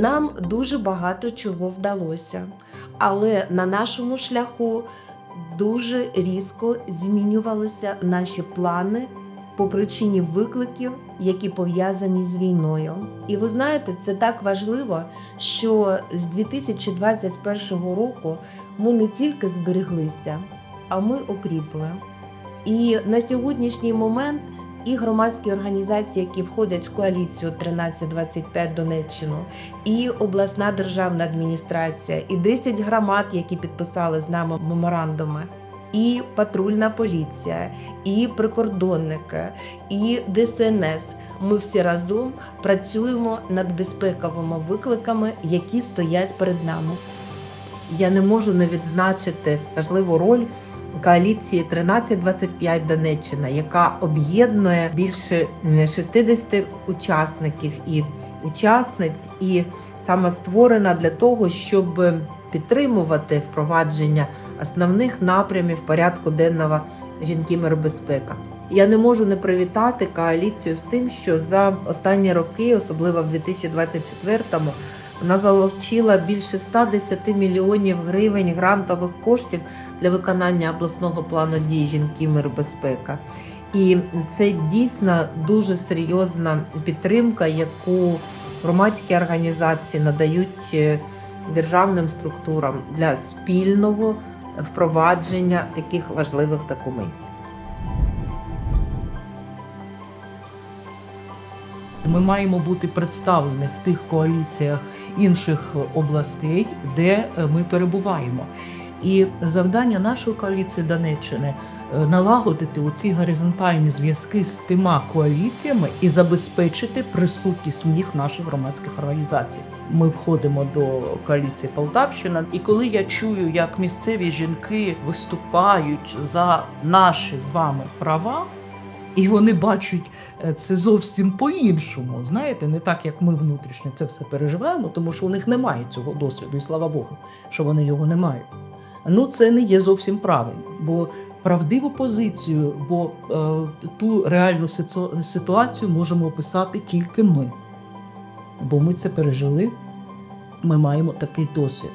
Нам дуже багато чого вдалося, але на нашому шляху дуже різко змінювалися наші плани по причині викликів, які пов'язані з війною. І ви знаєте, це так важливо, що з 2021 року ми не тільки збереглися, а ми окріпли. І на сьогоднішній момент і громадські організації, які входять в коаліцію 1325 Донеччину, і обласна державна адміністрація, і 10 громад, які підписали з нами меморандуми, і патрульна поліція, і прикордонники, і ДСНС. Ми всі разом працюємо над безпековими викликами, які стоять перед нами. Я не можу не відзначити важливу роль коаліції 1325 Донеччина, яка об'єднує більше 60 учасників і учасниць, і саме створена для того, щоб підтримувати впровадження основних напрямів порядку денного жінки мир безпека. Я не можу не привітати коаліцію з тим, що за останні роки, особливо в 2024-му, вона залучила більше 110 мільйонів гривень грантових коштів для виконання обласного плану дій жінки мир безпека. І це дійсно дуже серйозна підтримка, яку громадські організації надають е, державним структурам для спільного впровадження таких важливих документів. Ми маємо бути представлені в тих коаліціях інших областей, де е, ми перебуваємо. І завдання нашої коаліції Донеччини е, налагодити оці горизонтальні зв'язки з тима коаліціями і забезпечити присутність в них наших громадських організацій. Ми входимо до коаліції Полтавщина, і коли я чую, як місцеві жінки виступають за наші з вами права, і вони бачать е, це зовсім по-іншому. Знаєте, не так, як ми внутрішньо це все переживаємо, тому що у них немає цього досвіду, і слава Богу, що вони його не мають. Ну, це не є зовсім правильно, бо правдиву позицію, бо е, ту реальну ситуацію можемо описати тільки ми. Бо ми це пережили, ми маємо такий досвід.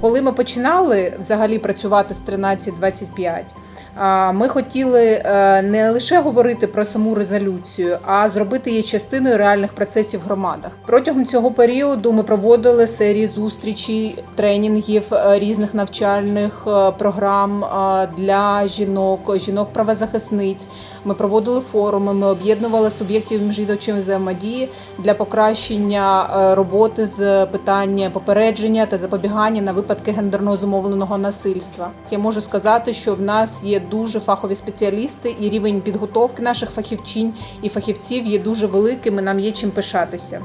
Коли ми починали взагалі працювати з 1325, а, ми хотіли е, не лише говорити про саму резолюцію, а зробити її частиною реальних процесів в громадах. Протягом цього періоду ми проводили серії зустрічей, тренінгів е, різних навчальних е, програм для жінок, жінок правозахисниць. Ми проводили форуми, ми об'єднували суб'єктів міжвідомчої взаємодії для покращення роботи з питання попередження та запобігання на випадки гендерно зумовленого насильства. Я можу сказати, що в нас є дуже фахові спеціалісти, і рівень підготовки наших фахівчинь і фахівців є дуже великим. і Нам є чим пишатися.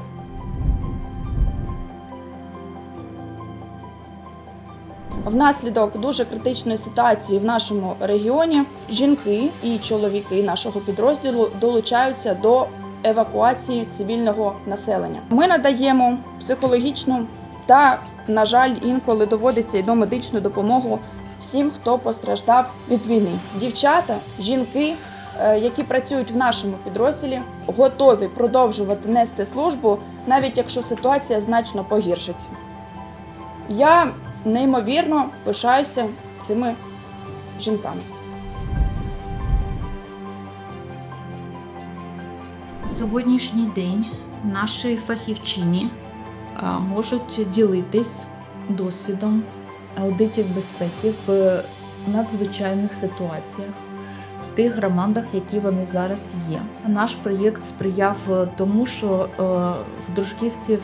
Внаслідок дуже критичної ситуації в нашому регіоні жінки і чоловіки нашого підрозділу долучаються до евакуації цивільного населення. Ми надаємо психологічну та, на жаль, інколи доводиться і до медичну допомогу всім, хто постраждав від війни. Дівчата, жінки, е, які працюють в нашому підрозділі, готові продовжувати нести службу, навіть якщо ситуація значно погіршиться. Я неймовірно пишаюся цими жінками. Сьогоднішній день наші фахівчині можуть ділитись досвідом аудитів безпеки в надзвичайних ситуаціях в тих громадах, які вони зараз є. Наш проєкт сприяв е, тому, що е, в Дружківці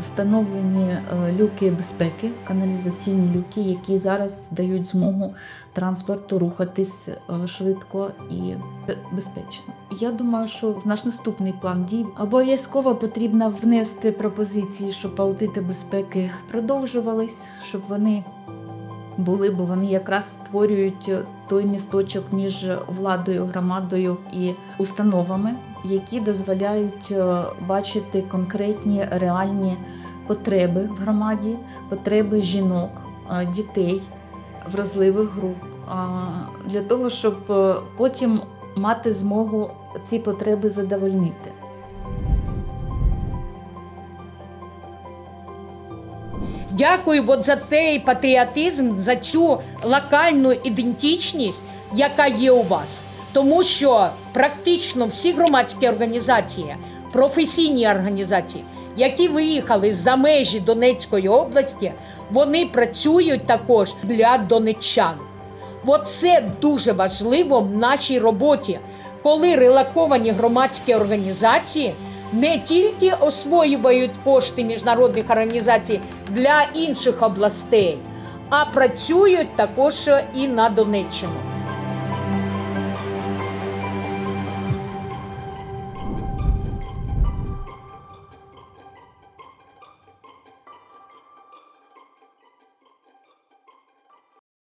встановлені е, люки безпеки, каналізаційні люки, які зараз дають змогу транспорту рухатись швидко і безпечно. Я думаю, що в наш наступний план дій обов'язково потрібно внести пропозиції, щоб аудити безпеки продовжувались, щоб вони були, бо вони якраз створюють той місточок між владою, громадою і установами, які дозволяють е, бачити конкретні реальні потреби в громаді, потреби жінок, е, дітей, вразливих груп, для того, щоб е, потім мати змогу ці потреби задовольнити. Дякую от за той патріотизм, за цю локальну ідентичність, яка є у вас. Тому що практично всі громадські організації, професійні організації, які виїхали за межі Донецької області, вони працюють також для донеччан. Оце дуже важливо в нашій роботі, коли релоковані громадські організації не тільки освоюють кошти міжнародних організацій для інших областей, а працюють також і на Донеччину.